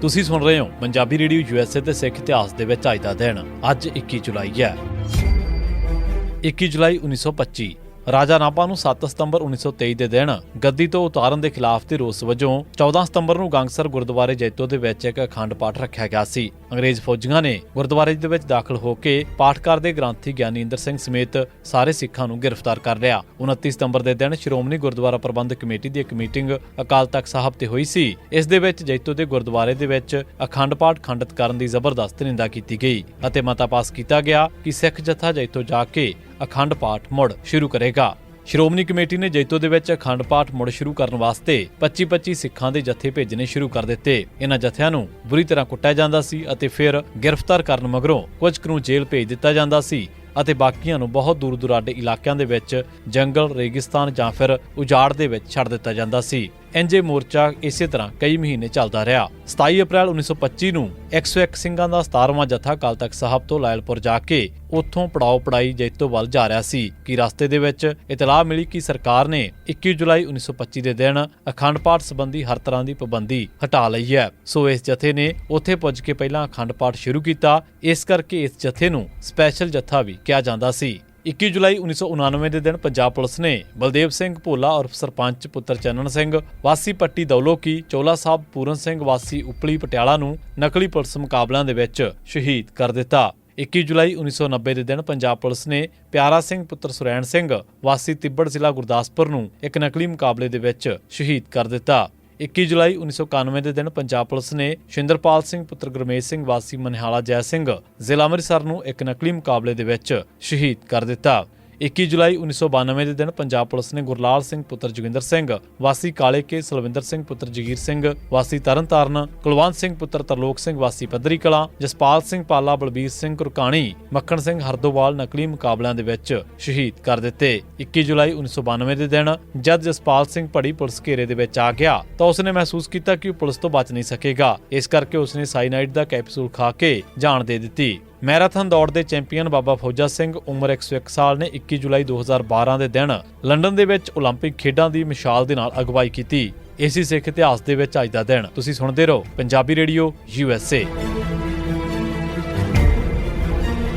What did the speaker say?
ਤੁਸੀਂ ਸੁਣ ਰਹੇ ਹੋ ਪੰਜਾਬੀ ਰੇਡੀਓ ਯੂਐਸਏ ਤੇ ਸਿੱਖ ਇਤਿਹਾਸ ਦੇ ਵਿੱਚ ਅੱਜ ਦਾ ਦਿਨ। ਅੱਜ 21 ਜੁਲਾਈ ਹੈ। 21 ਜੁਲਾਈ 1925 ਰਾਜਾ ਨਾਪਾ ਨੂੰ 7 ਸਤੰਬਰ 1923 ਦੇ ਦਿਨ ਗੱਦੀ ਤੋਂ ਉਤਾਰਨ ਦੇ ਖਿਲਾਫ ਦੇ ਰੋਸ ਵਜੋਂ 14 ਸਤੰਬਰ ਨੂੰ ਗੰਗਸਰ ਗੁਰਦੁਆਰੇ ਜੈਤੋ ਦੇ ਵਿੱਚ ਇੱਕ ਅਖੰਡ ਪਾਠ ਰੱਖਿਆ ਗਿਆ ਸੀ। ਅੰਗਰੇਜ਼ ਫੌਜੀਆਂ ਨੇ ਗੁਰਦੁਆਰੇ ਦੇ ਵਿੱਚ ਦਾਖਲ ਹੋ ਕੇ ਪਾਠ ਕਰਦੇ ਗ੍ਰੰਥੀ ਗਿਆਨੀ ਇੰਦਰ ਸਿੰਘ ਸਮੇਤ ਸਾਰੇ ਸਿੱਖਾਂ ਨੂੰ ਗ੍ਰਿਫਤਾਰ ਕਰ ਲਿਆ। 29 ਸਤੰਬਰ ਦੇ ਦਿਨ ਸ਼੍ਰੋਮਣੀ ਗੁਰਦੁਆਰਾ ਪ੍ਰਬੰਧਕ ਕਮੇਟੀ ਦੀ ਇੱਕ ਮੀਟਿੰਗ ਅਕਾਲ ਤਖਤ ਸਾਹਿਬ ਤੇ ਹੋਈ ਸੀ। ਇਸ ਦੇ ਵਿੱਚ ਜੈਤੋ ਦੇ ਗੁਰਦੁਆਰੇ ਦੇ ਵਿੱਚ ਅਖੰਡ ਪਾਠ ਖੰਡਿਤ ਕਰਨ ਦੀ ਜ਼ਬਰਦਸਤ ਨਿੰਦਾ ਕੀਤੀ ਗਈ ਅਤੇ ਮਤਾ ਪਾਸ ਕੀਤਾ ਗਿਆ ਕਿ ਸਿੱਖ ਜਥਾ ਜੈਤੋ ਜਾ ਕੇ ਅਖੰਡ ਪਾਠ ਮੁੜ ਸ਼ੁਰੂ ਕਰੇਗਾ। ਸ਼੍ਰੋਮਣੀ ਕਮੇਟੀ ਨੇ ਜੈਤੋ ਦੇ ਵਿੱਚ ਅਖੰਡ ਪਾਠ ਮੁੜ ਸ਼ੁਰੂ ਕਰਨ ਵਾਸਤੇ 25-25 ਸਿੱਖਾਂ ਦੇ ਜਥੇ ਭੇਜਣੇ ਸ਼ੁਰੂ ਕਰ ਦਿੱਤੇ। ਇਹਨਾਂ ਜਥਿਆਂ ਨੂੰ ਬੁਰੀ ਤਰ੍ਹਾਂ ਕੁੱਟਿਆ ਜਾਂਦਾ ਸੀ ਅਤੇ ਫਿਰ ਗ੍ਰਿਫਤਾਰ ਕਰਨ ਮਗਰੋਂ ਕੁਝ ਕੁ ਨੂੰ ਜੇਲ੍ਹ ਭੇਜ ਦਿੱਤਾ ਜਾਂਦਾ ਸੀ ਅਤੇ ਬਾਕੀਆਂ ਨੂੰ ਬਹੁਤ ਦੂਰ ਦੁਰਾਡੇ ਇਲਾਕਿਆਂ ਦੇ ਵਿੱਚ ਜੰਗਲ, ਰੇਗਿਸਤਾਨ ਜਾਂ ਫਿਰ ਉਜਾੜ ਦੇ ਵਿੱਚ ਛੱਡ ਦਿੱਤਾ ਜਾਂਦਾ ਸੀ। ਐਨਜੇ ਮੋਰਚਾ ਇਸੇ ਤਰ੍ਹਾਂ ਕਈ ਮਹੀਨੇ ਚੱਲਦਾ ਰਿਹਾ। 27 ਅਪ੍ਰੈਲ 1925 ਨੂੰ 101 ਸਿੰਘਾਂ ਦਾ 17ਵਾਂ ਜਥਾ ਕਾਲ ਤਖਤ ਸਾਹਿਬ ਤੋਂ ਲਾਇਲਪੁਰ ਜਾ ਕੇ ਉੱਥੋਂ ਪੜਾਓ ਪੜਾਈ ਜੈਤੋ ਵੱਲ ਜਾ ਰਿਹਾ ਸੀ ਕਿ ਰਸਤੇ ਦੇ ਵਿੱਚ ਇਤਲਾਹ ਮਿਲੀ ਕਿ ਸਰਕਾਰ ਨੇ 21 ਜੁਲਾਈ 1925 ਦੇ ਦਿਨ ਅਖੰਡ ਪਾਠ ਸੰਬੰਧੀ ਹਰ ਤਰ੍ਹਾਂ ਦੀ ਪਾਬੰਦੀ ਹਟਾ ਲਈ ਹੈ। ਸੋ ਇਸ ਜਥੇ ਨੇ ਉੱਥੇ ਪੁੱਜ ਕੇ ਪਹਿਲਾਂ ਅਖੰਡ ਪਾਠ ਸ਼ੁਰੂ ਕੀਤਾ। ਇਸ ਕਰਕੇ ਇਸ ਜਥੇ ਨੂੰ ਸਪੈਸ਼ਲ ਜਥਾ ਵੀ ਕਿਹਾ ਜਾਂਦਾ ਸੀ। 21 ਜੁਲਾਈ 1999 ਦੇ ਦਿਨ ਪੰਜਾਬ ਪੁਲਿਸ ਨੇ ਬਲਦੇਵ ਸਿੰਘ ਭੋਲਾ ਉਰਫ ਸਰਪੰਚ ਪੁੱਤਰ ਚੰਨਣ ਸਿੰਘ, ਵਾਸੀ ਪੱਟੀ ਦੌਲੋਕੀ, ਚੋਲਾ ਸਾਹਿਬ ਪੂਰਨ ਸਿੰਘ, ਵਾਸੀ ਉਪਲੀ ਪਟਿਆਲਾ ਨੂੰ ਨਕਲੀ ਪੁਲਿਸ ਮੁਕਾਬਲਿਆਂ ਦੇ ਵਿੱਚ ਸ਼ਹੀਦ ਕਰ ਦਿੱਤਾ। 21 ਜੁਲਾਈ 1990 ਦੇ ਦਿਨ ਪੰਜਾਬ ਪੁਲਿਸ ਨੇ ਪਿਆਰਾ ਸਿੰਘ ਪੁੱਤਰ ਸੁਰੈਣ ਸਿੰਘ, ਵਾਸੀ ਤਿੱਬੜ ਜ਼ਿਲ੍ਹਾ ਗੁਰਦਾਸਪੁਰ ਨੂੰ ਇੱਕ ਨਕਲੀ ਮੁਕਾਬਲੇ ਦੇ ਵਿੱਚ ਸ਼ਹੀਦ ਕਰ ਦਿੱਤਾ। 21 ਜੁਲਾਈ 1991 ਦੇ ਦਿਨ ਪੰਜਾਬ ਪੁਲਿਸ ਨੇ ਸ਼ਿੰਦਰਪਾਲ ਸਿੰਘ, ਪੁੱਤਰ ਗੁਰਮੇਜ ਸਿੰਘ, ਵਾਸੀ ਮਨਿਹਾਲਾ ਜੈ ਸਿੰਘ ਜ਼ਿਲ੍ਹਾ ਅੰਮ੍ਰਿਤਸਰ ਨੂੰ ਇੱਕ ਨਕਲੀ ਮੁਕਾਬਲੇ ਦੇ ਵਿੱਚ ਸ਼ਹੀਦ ਕਰ ਦਿੱਤਾ। 21 ਜੁਲਾਈ 1992 ਦੇ ਦਿਨ ਪੰਜਾਬ ਪੁਲਿਸ ਨੇ ਗੁਰਲਾਲ ਸਿੰਘ ਪੁੱਤਰ ਜੋਗਿੰਦਰ ਸਿੰਘ, ਵਾਸੀ ਕਾਲੇ ਕੇ ਸਲਵਿੰਦਰ ਸਿੰਘ ਪੁੱਤਰ ਜਗੀਰ ਸਿੰਘ, ਵਾਸੀ ਤਰਨਤਾਰਨ, ਕੁਲਵੰਤ ਸਿੰਘ ਪੁੱਤਰ ਤਰਲੋਕ ਸਿੰਘ, ਵਾਸੀ ਪੱਧਰੀ ਕਲਾਂ, ਜਸਪਾਲ ਸਿੰਘ ਪਾਲਾ, ਬਲਬੀਰ ਸਿੰਘ ਕੁਰਕਾਣੀ, ਮੱਖਣ ਸਿੰਘ ਹਰਦੋਵਾਲ ਨਕਲੀ ਮੁਕਾਬਲਿਆਂ ਦੇ ਵਿੱਚ ਸ਼ਹੀਦ ਕਰ ਦਿੱਤੇ। 21 ਜੁਲਾਈ 1992 ਦੇ ਦਿਨ ਜਦ ਜਸਪਾਲ ਸਿੰਘ ਪੜੀ ਪੁਲਿਸ ਘੇਰੇ ਦੇ ਵਿੱਚ ਆ ਗਿਆ ਤਾਂ ਉਸਨੇ ਮਹਿਸੂਸ ਕੀਤਾ ਕਿ ਉਹ ਪੁਲਿਸ ਤੋਂ ਬਚ ਨਹੀਂ ਸਕੇਗਾ। ਇਸ ਕਰਕੇ ਉਸਨੇ ਸਾਈਨਾਈਡ ਦਾ ਕੈਪਸੂਲ ਖਾ ਕੇ ਜਾਨ ਦੇ ਦਿੱਤੀ। ਮੈਰਾਥਨ ਦੌੜ ਦੇ ਚੈਂਪੀਅਨ ਬਾਬਾ ਫੌਜਾ ਸਿੰਘ ਉਮਰ 101 ਸਾਲ ਨੇ 21 ਜੁਲਾਈ 2012 ਦੇ ਦਿਨ ਲੰਡਨ ਦੇ ਵਿੱਚ 올림픽 ਖੇਡਾਂ ਦੀ ਮਿਸਾਲ ਦੇ ਨਾਲ ਅਗਵਾਈ ਕੀਤੀ ਇਸੇ ਸਿੱਖ ਇਤਿਹਾਸ ਦੇ ਵਿੱਚ ਅੱਜ ਦਾ ਦਿਨ ਤੁਸੀਂ ਸੁਣਦੇ ਰਹੋ ਪੰਜਾਬੀ ਰੇਡੀਓ ਯੂਐਸਏ